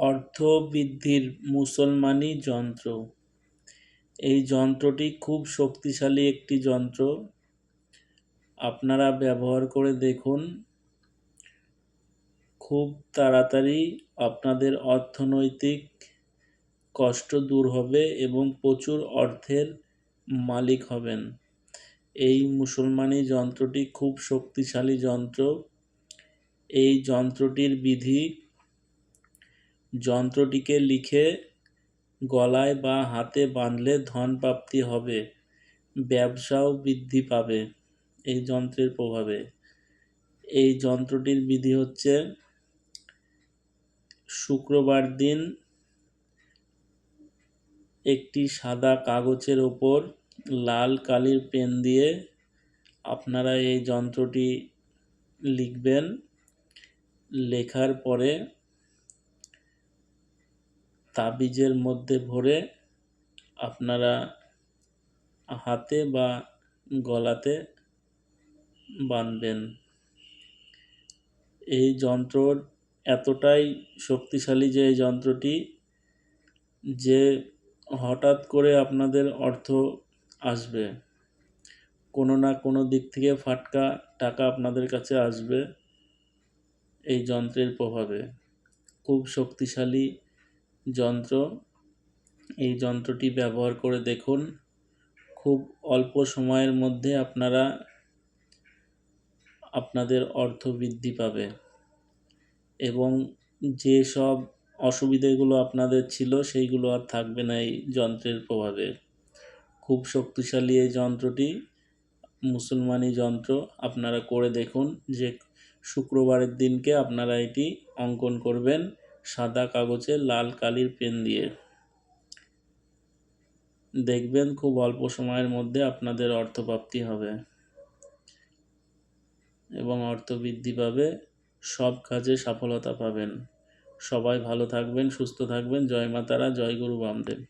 অর্থ বৃদ্ধির মুসলমানি যন্ত্র। এই যন্ত্রটি খুব শক্তিশালী একটি যন্ত্র। আপনারা ব্যবহার করে দেখুন। খুব তাড়াতাড়ি আপনাদের অর্থনৈতিক কষ্ট দূর হবে এবং প্রচুর অর্থের মালিক হবেন। এই মুসলমানি যন্ত্রটি খুব শক্তিশালী যন্ত্র। এই যন্ত্রটির বিধি যন্ত্রটিকে লিখে গলায় বা হাতে বাঁধলে ধন প্রাপ্তি হবে, ব্যবসাও বৃদ্ধি পাবে এই যন্ত্রের প্রভাবে। এই যন্ত্রটির বিধি হচ্ছে শুক্রবার দিন একটি সাদা কাগজের ওপর লাল কালির পেন দিয়ে আপনারা এই যন্ত্রটি লিখবেন। লেখার পরে তাবিজের মধ্যে ভরে আপনারা হাতে বা গলাতে বাঁধবেন। এই যন্ত্রর এতটাই শক্তিশালী যে এই যন্ত্রটি যে হঠাৎ করে আপনাদের অর্থ আসবে। কোনো না কোনো দিক থেকে ফাটকা টাকা আপনাদের কাছে আসবে এই যন্ত্রের প্রভাবে। খুব শক্তিশালী যন্ত্র। এই যন্ত্রটি ব্যবহার করে দেখুন। খুব অল্প সময়ের মধ্যে আপনারা আপনাদের অর্থ বৃদ্ধি পাবে। এবং যে সব অসুবিধেগুলো আপনাদের ছিল, সেইগুলো আর থাকবে না এই যন্ত্রের প্রভাবে। খুব শক্তিশালী এই যন্ত্রটি, মুসলমানি যন্ত্র। আপনারা করে দেখুন যে শুক্রবারের দিনকে আপনারা এটি অঙ্কন করবেন। সাদা কাগজে লাল কালির পেন দিয়ে। দেখবেন খুব অল্প সময়ের মধ্যে আপনাদের অর্থপ্রাপ্তি হবে। এবং অর্থ বৃদ্ধি পাবে, সব কাজে সফলতা পাবেন। সবাই ভালো থাকবেন, সুস্থ থাকবেন। জয় মাতারা, জয় গুরু বামদেব।